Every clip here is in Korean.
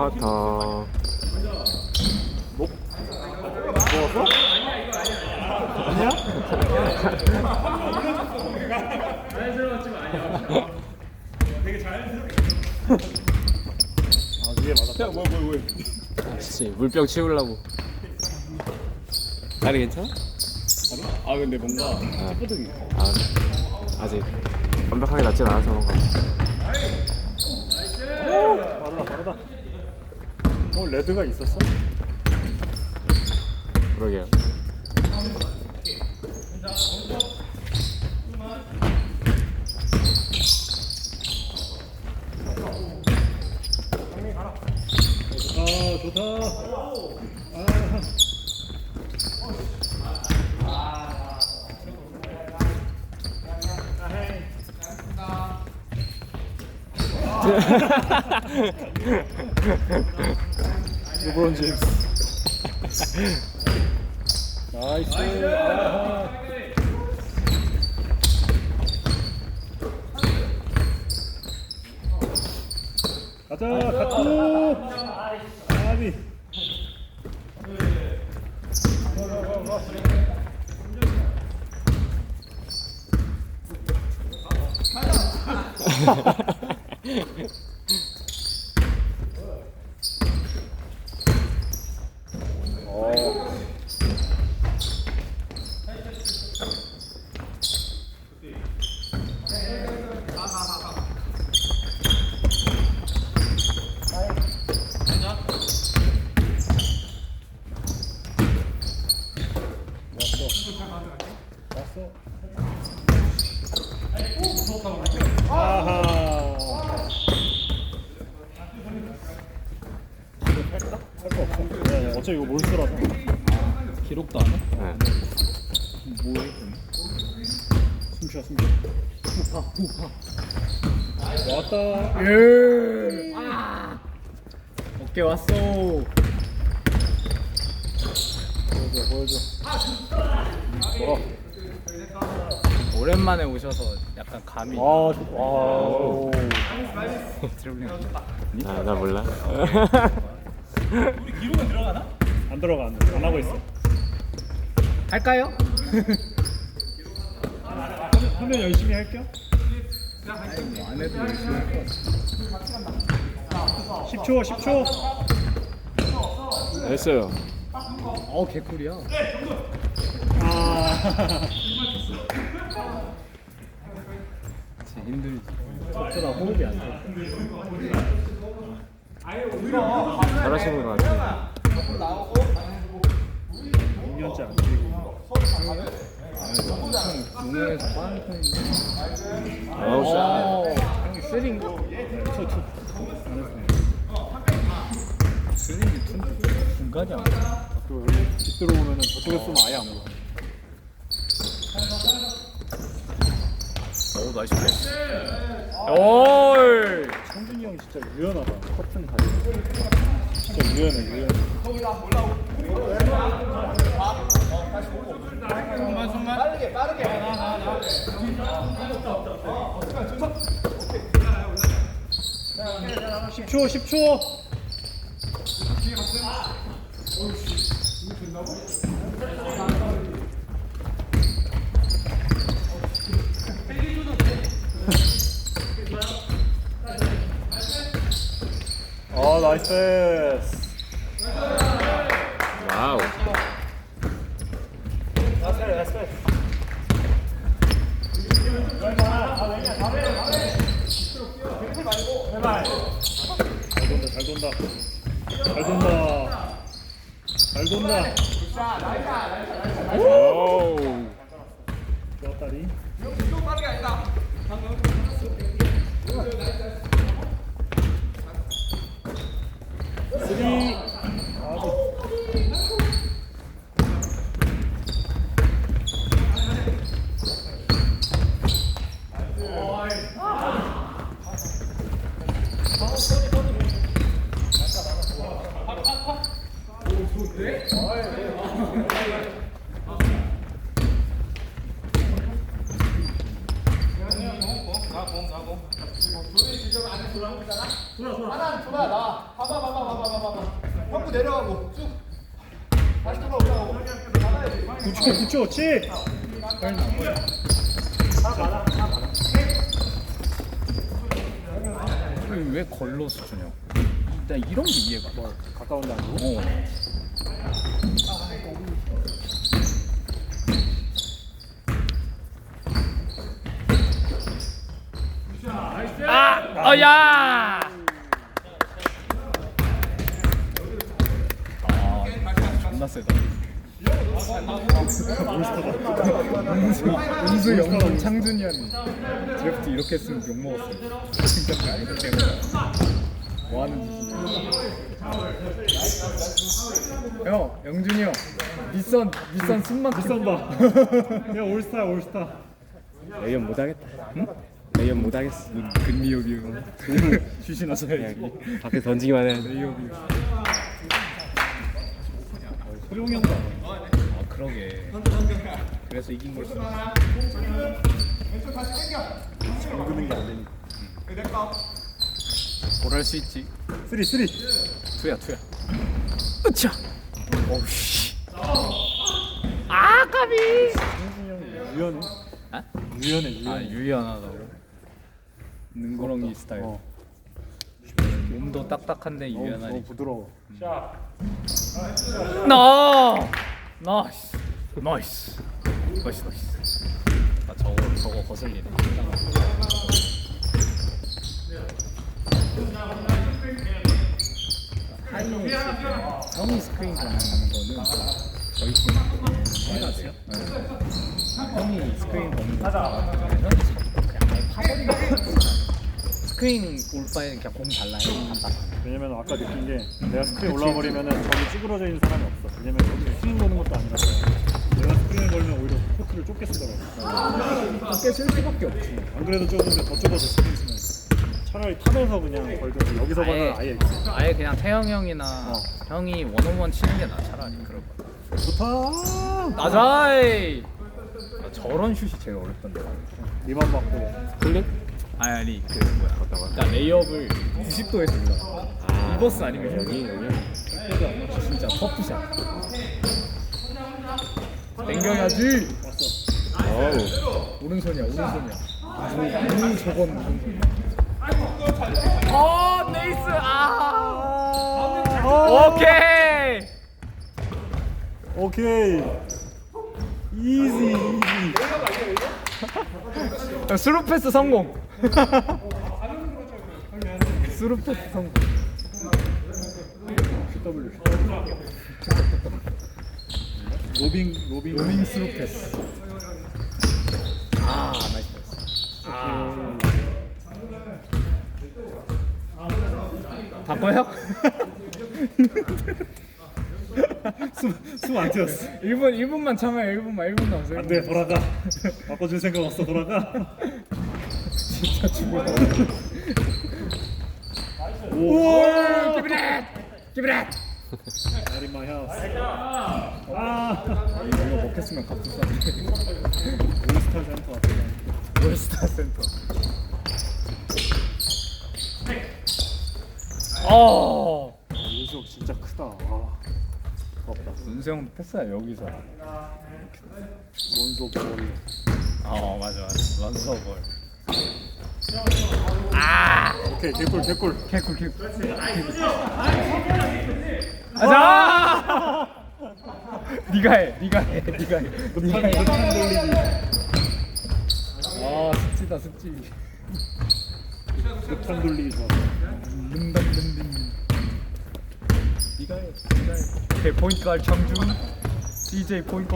커터. 먹었어? 아니야? 아 위에 맞았다. 야 뭐야 뭐야 뭐야. 그렇지 물병 치우려고. 다리 괜찮아? 아 근데 뭔가 찌뿌둥이. 아 아직 완벽하게 낫진 않아서 그런가. 빠르다 빠르다. 어 레드가 있었어? 그러게요. 아 좋다. 아. 르브론 제임스. 나이스. 가자, 가투. 아비. 어. 왔어. 아하. 할거 없어. 네, 네. 어차피 이거 몰수라서. 기록도 안 해? 네. 뭐해? 숨쉬어, 숨쉬어. 후파, 후파. 왔다. 예. 어깨 왔어. 보여줘, 보여줘. 어. 오랜만에 오셔서 약간 감이 아, 좋- 와. 오. 드리블링. 아, 나 몰라. 안 들어가, 안 들어가. 안 하고 있어. 할까요? 하면 열심히 할게요. 안 해도 열심히 할것 같아. 10초, 10초. 됐어요. 어 개꿀이야. 아. 진짜 힘들지. 저보다 호흡이 안 돼. 잘하시는 것 같아요. 2년째 안 뛰고. 농구에서 빠른 편인데. 아우 씨. 어, 형이 쓰링. 네, 투, 투. 쓰링이 튼 중간이 안 돼. 그뒷 들어오면은 저쪽에 쏘면 아예 안 보여. 나이스 패스. 올. 성준이 형이 진짜 유연하다. 커튼 가지. 진짜 유연해, 유연해. 손만, 손만. 10초, 10초. 아, 나이스. 와우. 잘 돈다, 잘 돈다. 잘 돈다. 잘 돈다. 오. 좋았다리. 쓰리. 돌아 돌아 하나 줘봐 나 봐봐 봐봐 봐봐 봐봐 봐봐 형부 내려가고 쭉 다시 돌아 올라가고 붙여 붙여 치 왜 걸러서 주냐? 나 이런 게 이해가. 안 돼. 가까운 데 아니고 어. 아, 어야. 아, 존나 세다. 은수, 은수 영동 창준이 형이 드래프트 이렇게 했으면 욕 먹었어. 진짜 해서 뭐 하는 짓이야? 형, 영준이 형, 밑선 밑선 숨만 비싼 봐. 야 올스타 올스타. 레이업 못하겠다 응? 레이업 못하겠어 근리업이요. 휴식나 서야지. 밖에 던지기만 해 레이업이요. 소룡이 형도 그러게. 그래서 이긴 걸 수도. 잠그는 게 안 되니까. 뭘할 수 있지. 쓰리 쓰리. 투야 투야. 으차. 어우 씨. 아 까비. 유연해. 아? 유연해 아 유연해. 유연하다고. 능구렁이 스타일. 어. 몸도 딱딱한데 너무, 너무 유연하니. 부드러워. 나. 나이스. 나이스. 나이스 나이스. 아 저거 저거 거슬리네. 하이에 형이 스크린 거는 거는 저희 팀 해야 돼요. 네. 형이 스크린 거는 거 형이 그냥 아예 파버리는 거예요. 스크린 올 바에는 그냥 공 달라요. 왜냐면 아까 느낀 게 내가 스크린 올라와 버리면은 저기 찌그러져 있는 사람이 없어. 왜냐면 여기 스크린 거는 것도 아니라서 내가 스크린을 걸면 오히려 코트를 좁게 쓰더라고. 좁게 쓸 수밖에 없지. 안 그래도 좁은데 더 좁아서 스크린 쓰면 차라리 탑에서 그냥 걸든 여기서 걸면 아예. 아예 그냥 태영 형이나 어. 형이 원오원 치는 게 나 차라리 그럴 거. 좋다. 나자이. 아, 저런 슛이 제일 어렵던데. 리만 받고 클릭? 아니 아니 그 뭐야. 그러니까 레이업을 90도에서 올라. 아, 리버스 아니면 여기 여기. 왔어. 어우 오른손이야 오른손이야. 우 저건 오른손이야. 어 네이스 아. 오케이. 오케이. 이지 이지. 스루 패스 성공. 스루 패스 성공. W. 로빙 로빙 로밍 스루 패스. 아 나이스. 아. 바꿔요? 숨안 튀었어. 1분 1분만 참아요. 1분만 1분 남았어요. 안돼 돌아가. 바꿔줄 생각 없어 돌아가. 진짜 죽어. 오. 기브렛. 기브렛. Not in my house. 아. 이거 먹겠으면 값도 싸네. 올스타 센터 앞에. 월스타 센터. 어. 요수혁 진짜 크다. 와. 부럽다. 은수형 패스야 여기서. 원소 머리. 어 맞아 맞아. 런서볼. 오케이 개꿀 개꿀. 개꿀 개꿀. 가자. 네가 해. 네가 해. 네가 해. 네가 판 해. 아 습지다 습지. 판 돌리기 좋아. 른당른딩. 네가 해. 네가 해. 오케이 포인트 가드 청준. DJ 포인트.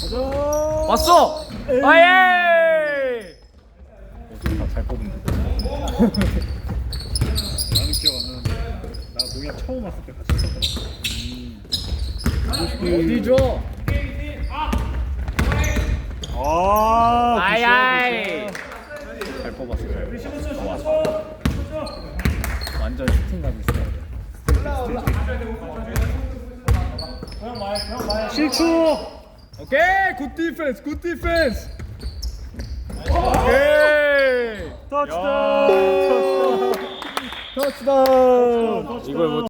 가자. 왔어. 아예. 잘 뽑는다. 나는 기억 안 나는데 나 농협 처음 왔을 때 같이 있었거든. 어디 줘? 아. 아야이. 잘 뽑았어. 잘 뽑았어. 완전 슈팅감 있어. 실추. 오케이 굿 디펜스 굿 디펜스. 오케이. 터치다운! 터치다운! 이걸 못